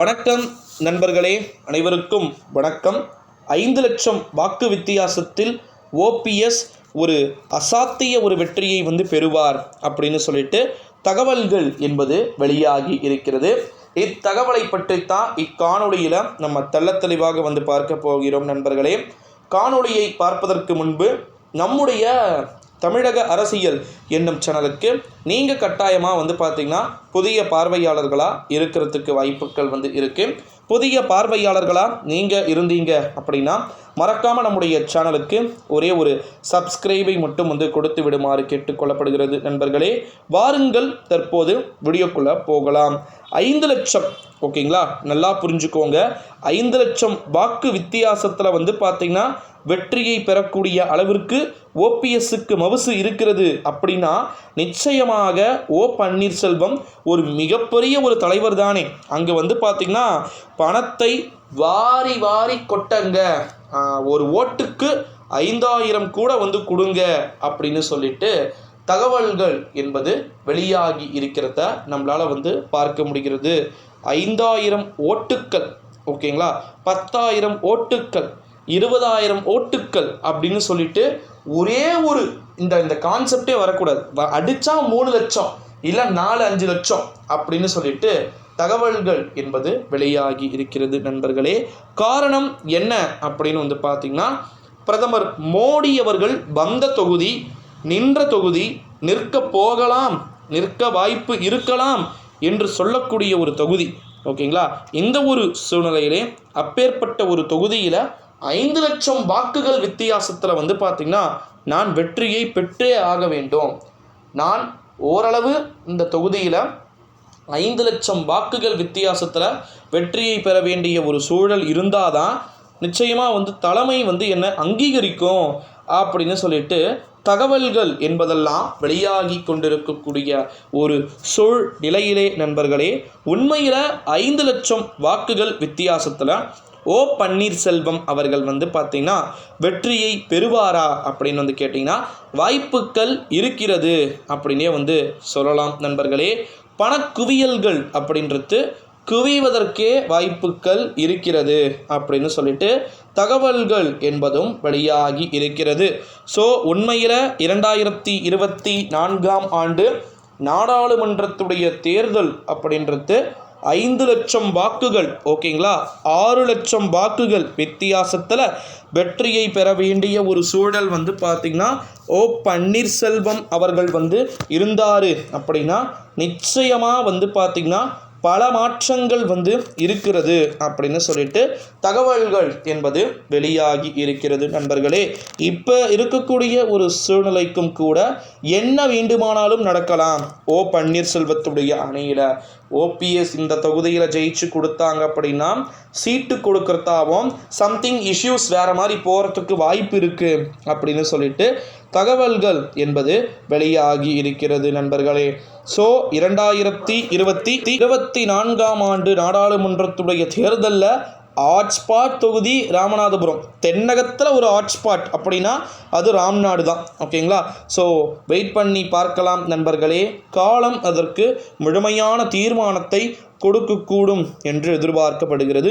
வணக்கம் நண்பர்களே அனைவருக்கும் வணக்கம். ஐந்து லட்சம் வாக்கு வித்தியாசத்தில் ஓபிஎஸ் ஒரு அசாத்திய ஒரு வெற்றியை வந்து பெறுவார் அப்படின்னு சொல்லிட்டு தகவல்கள் என்பது வெளியாகி இருக்கிறது. இத்தகவலை பற்றித்தான் இக்காணொளியில் நம்ம தெள்ள தெளிவாக வந்து பார்க்க போகிறோம் நண்பர்களே. காணொளியை பார்ப்பதற்கு முன்பு நம்முடைய தமிழக அரசியல் என்னும் சேனலுக்கு நீங்கள் கட்டாயமாக வந்து பார்த்தீங்கன்னா புதிய பார்வையாளர்களாக இருக்கிறதுக்கு வாய்ப்புகள் வந்து இருக்குது புதிய பார்வையாளர்களாக நீங்கள் இருந்தீங்க அப்படின்னா மறக்காமல் நம்முடைய சேனலுக்கு ஒரே ஒரு சப்ஸ்கிரைபை மட்டும் வந்து கொடுத்து விடுமாறு கேட்டுக்கொள்ளப்படுகிறது நண்பர்களே. வாருங்கள் தற்போது வீடியோக்குள்ளே போகலாம். ஐந்து லட்சம் ஓகேங்களா? நல்லா புரிஞ்சுக்கோங்க. ஐந்து லட்சம் வாக்கு வித்தியாசத்தில் வந்து பார்த்தீங்கன்னா வெற்றியை பெறக்கூடிய அளவிற்கு ஓபிஎஸ்க்கு மவுசு இருக்கிறது அப்படின்னா நிச்சயமாக ஓ பன்னீர்செல்வம் ஒரு மிகப்பெரிய ஒரு தலைவர் தானே. அங்கே வந்து பார்த்திங்கன்னா பணத்தை வாரி வாரி கொட்டங்க. ஒரு ஓட்டுக்கு ஐந்தாயிரம் கூட வந்து கொடுங்க அப்படின்னு சொல்லிட்டு தகவல்கள் என்பது வெளியாகி இருக்கிறத நம்மளால் வந்து பார்க்க முடிகிறது. ஐந்தாயிரம் ஓட்டுக்கள் ஓகேங்களா? பத்தாயிரம் ஓட்டுக்கள். இருபதாயிரம் ஓட்டுக்கள் அப்படின்னு சொல்லிட்டு ஒரே ஒரு இந்த இந்த கான்செப்டே வரக்கூடாது. வ- மூணு லட்சம் இல்லை நாலு அஞ்சு லட்சம் அப்படின்னு சொல்லிட்டு தகவல்கள் என்பது வெளியாகி இருக்கிறது நண்பர்களே. காரணம் என்ன அப்படின்னு வந்து பார்த்தீங்கன்னா பிரதமர் மோடி அவர்கள் வந்த தொகுதி நின்ற தொகுதி நிற்க போகலாம் நிற்க வாய்ப்பு இருக்கலாம் என்று சொல்லக்கூடிய ஒரு தொகுதி. ஓகேங்களா? இந்த ஒரு சூழ்நிலையிலே அப்பேற்பட்ட ஒரு தொகுதியில் ஐந்து லட்சம் வாக்குகள் வித்தியாசத்தில் வந்து பார்த்திங்கன்னா நான் வெற்றியை பெற்றே ஆக வேண்டும். நான் ஓரளவு இந்த தொகுதியில் ஐந்து லட்சம் வாக்குகள் வித்தியாசத்தில் வெற்றியை பெற வேண்டிய ஒரு சூழல் இருந்தால் தான் நிச்சயமாக வந்து தலைமை வந்து என்னை அங்கீகரிக்கும் அப்படின்னு சொல்லிட்டு தகவல்கள் என்பதெல்லாம் வெளியாகி கொண்டிருக்கக்கூடிய ஒரு சூழ்நிலையிலே நண்பர்களே உண்மையில் ஐந்து லட்சம் வாக்குகள் வித்தியாசத்தில் ஓ பன்னீர்செல்வம் அவர்கள் வந்து பார்த்தீங்கன்னா வெற்றியை பெறுவாரா? அப்படின்னு வந்து கேட்டிங்கன்னா வாய்ப்புகள் இருக்கிறது அப்படின்னே வந்து சொல்லலாம். நண்பர்களே பணக்குவியல்கள் அப்படின்றது குவிவதற்கே வாய்ப்புகள் இருக்கிறது அப்படின்னு சொல்லிட்டு தகவல்கள் என்பதும் வெளியாகி இருக்கிறது. ஸோ உண்மையில் இரண்டாயிரத்தி இருபத்தி நான்காம் ஆண்டு நாடாளுமன்றத்துடைய தேர்தல் அப்படின்றது ஐந்து லட்சம் வாக்குகள் ஓகேங்களா? ஆறு லட்சம் வாக்குகள் வித்தியாசத்தில் வெற்றியை பெற வேண்டிய ஒரு சூழல் வந்து பார்த்திங்கன்னா ஓ பன்னீர்செல்வம் அவர்கள் வந்து இருந்தார் அப்படின்னா நிச்சயமாக வந்து பார்த்திங்கன்னா பல மாற்றங்கள் வந்து இருக்கிறது அப்படின்னு சொல்லிட்டு தகவல்கள் என்பது வெளியாகி இருக்கிறது நண்பர்களே. இப்போ இருக்கக்கூடிய ஒரு சூழ்நிலைக்கும் கூட என்ன வேண்டுமானாலும் நடக்கலாம். ஓ பன்னீர்செல்வத்துடைய அணியில் ஓபிஎஸ் இந்த தொகுதியில் ஜெயிச்சு கொடுத்தாங்க அப்படின்னா சீட்டு கொடுக்கறதாவும் சம்திங் இஷ்யூஸ் வேறு மாதிரி போகிறதுக்கு வாய்ப்பு இருக்குது அப்படின்னு சொல்லிட்டு தகவல்கள் என்பது வெளியாகி இருக்கிறது நண்பர்களே. ஸோ இரண்டாயிரத்தி இருபத்தி இருபத்தி நான்காம் ஆண்டு நாடாளுமன்றத்துடைய தேர்தலில் ஹாட்ஸ்பாட் தொகுதி ராமநாதபுரம். தென்னகத்தில் ஒரு ஹாட்ஸ்பாட் அப்படின்னா அது ராம்நாடு தான். ஓகேங்களா ஸோ வெயிட் பண்ணி பார்க்கலாம் நண்பர்களே. காலம் அதற்கு முழுமையான தீர்மானத்தை கொடுக்கக்கூடும் என்று எதிர்பார்க்கப்படுகிறது.